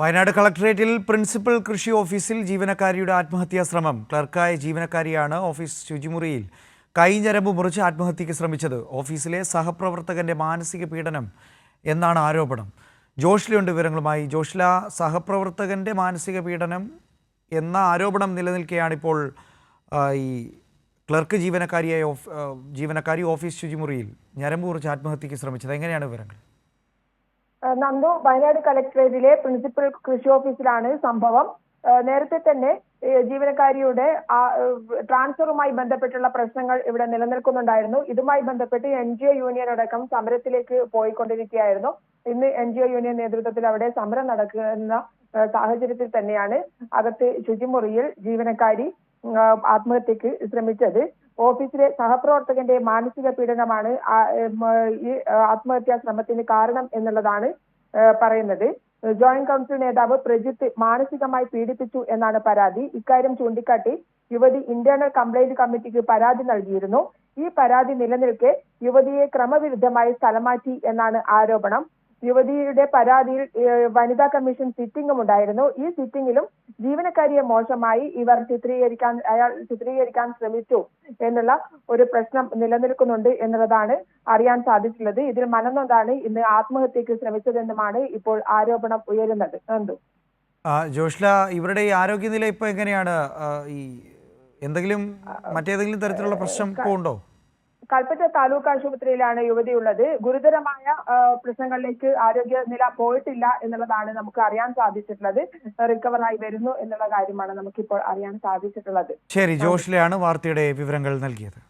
വയനാട് കളക്ടറേറ്റിൽ പ്രിൻസിപ്പൽ കൃഷി ഓഫീസിൽ ജീവനക്കാരിയുടെ ആത്മഹത്യാ ശ്രമം. ക്ലർക്കായ ജീവനക്കാരിയാണ് ഓഫീസ് ശുചിമുറിയിൽ കൈഞ്ഞരമ്പ് മുറിച്ച് ആത്മഹത്യയ്ക്ക് ശ്രമിച്ചത്. ഓഫീസിലെ സഹപ്രവർത്തകന്റെ മാനസിക പീഡനം എന്നാണ് ആരോപണം. ജോഷിലുണ്ട് വിവരങ്ങളുമായി. ജോഷ്ല സഹപ്രവർത്തകന്റെ മാനസിക പീഡനം എന്ന ആരോപണം നിലനിൽക്കുകയാണ് ഇപ്പോൾ ഈ ക്ലർക്ക് ജീവനക്കാരിയായ ജീവനക്കാരി ഓഫീസ് ശുചിമുറിയിൽ ഞരമ്പ് മുറിച്ച് ആത്മഹത്യയ്ക്ക് ശ്രമിച്ചത്. എങ്ങനെയാണ് വിവരങ്ങൾ? നന്ദു വയനാട് കളക്ടറേറ്റിലെ പ്രിൻസിപ്പൽ കൃഷി ഓഫീസിലാണ് സംഭവം. നേരത്തെ തന്നെ ജീവനക്കാരിയുടെ ട്രാൻസ്ഫറുമായി ബന്ധപ്പെട്ടുള്ള പ്രശ്നങ്ങൾ ഇവിടെ നിലനിൽക്കുന്നുണ്ടായിരുന്നു. ഇതുമായി ബന്ധപ്പെട്ട് എൻ ജി ഒ യൂണിയൻ അടക്കം സമരത്തിലേക്ക് പോയിക്കൊണ്ടിരിക്കുകയായിരുന്നു. ഇന്ന് എൻ ജി ഒ യൂണിയൻ നേതൃത്വത്തിൽ അവിടെ സമരം നടക്കുന്ന സാഹചര്യത്തിൽ തന്നെയാണ് അകത്ത് ശുചിമുറിയിൽ ജീവനക്കാരി ആത്മഹത്യക്ക് ശ്രമിച്ചത്. ഓഫീസിലെ സഹപ്രവർത്തകന്റെ മാനസിക പീഡനമാണ് ഈ ആത്മഹത്യാ ശ്രമത്തിന് കാരണം എന്നുള്ളതാണ് പറയുന്നത്. ജോയിന്റ് കൗൺസിൽ നേതാവ് പ്രജിത്ത് മാനസികമായി പീഡിപ്പിച്ചു എന്നാണ് പരാതി. ഇക്കാര്യം ചൂണ്ടിക്കാട്ടി യുവതി ഇന്റേണൽ കംപ്ലൈന്റ് കമ്മിറ്റിക്ക് പരാതി നൽകിയിരുന്നു. ഈ പരാതി നിലനിൽക്കെ യുവതിയെ ക്രമവിരുദ്ധമായി സ്ഥലം മാറ്റി എന്നാണ് ആരോപണം. യുവതിയുടെ പരാതിയിൽ വനിതാ കമ്മീഷൻ സിറ്റിംഗും ഉണ്ടായിരുന്നു. ഈ സിറ്റിംഗിലും ജീവനക്കാരിയെ മോശമായി ഇവർ ചിത്രീകരിക്കാൻ അയാൾ ചിത്രീകരിക്കാൻ ശ്രമിച്ചു എന്നുള്ള ഒരു പ്രശ്നം നിലനിൽക്കുന്നുണ്ട് എന്നുള്ളതാണ് അറിയാൻ സാധിച്ചിട്ടുള്ളത്. ഇതിൽ മനന്നൊന്നാണ് ഇന്ന് ആത്മഹത്യക്ക് ശ്രമിച്ചതെന്നുമാണ് ഇപ്പോൾ ആരോപണം ഉയരുന്നത്. നന്ദു. ആ, ജോഷ്ല ഇവരുടെ ഈ ആരോഗ്യനില ഇപ്പൊ എങ്ങനെയാണ്? ഈ എന്തെങ്കിലും മറ്റേതെങ്കിലും തരത്തിലുള്ള പ്രശ്നം ഇപ്പോൾ ഉണ്ടോ? കൽപ്പറ്റ താലൂക്ക് ആശുപത്രിയിലാണ് യുവതിയുള്ളത്. ഗുരുതരമായ പ്രശ്നങ്ങളിലേക്ക് ആരോഗ്യനില പോയിട്ടില്ല എന്നുള്ളതാണ് നമുക്ക് അറിയാൻ സാധിച്ചിട്ടുള്ളത്. റിക്കവറായി വരുന്നു എന്നുള്ള കാര്യമാണ് നമുക്കിപ്പോൾ അറിയാൻ സാധിച്ചിട്ടുള്ളത്. ശരി ജോഷിലെയാണ് വാർത്തയുടെ വിവരങ്ങൾ നൽകിയത്.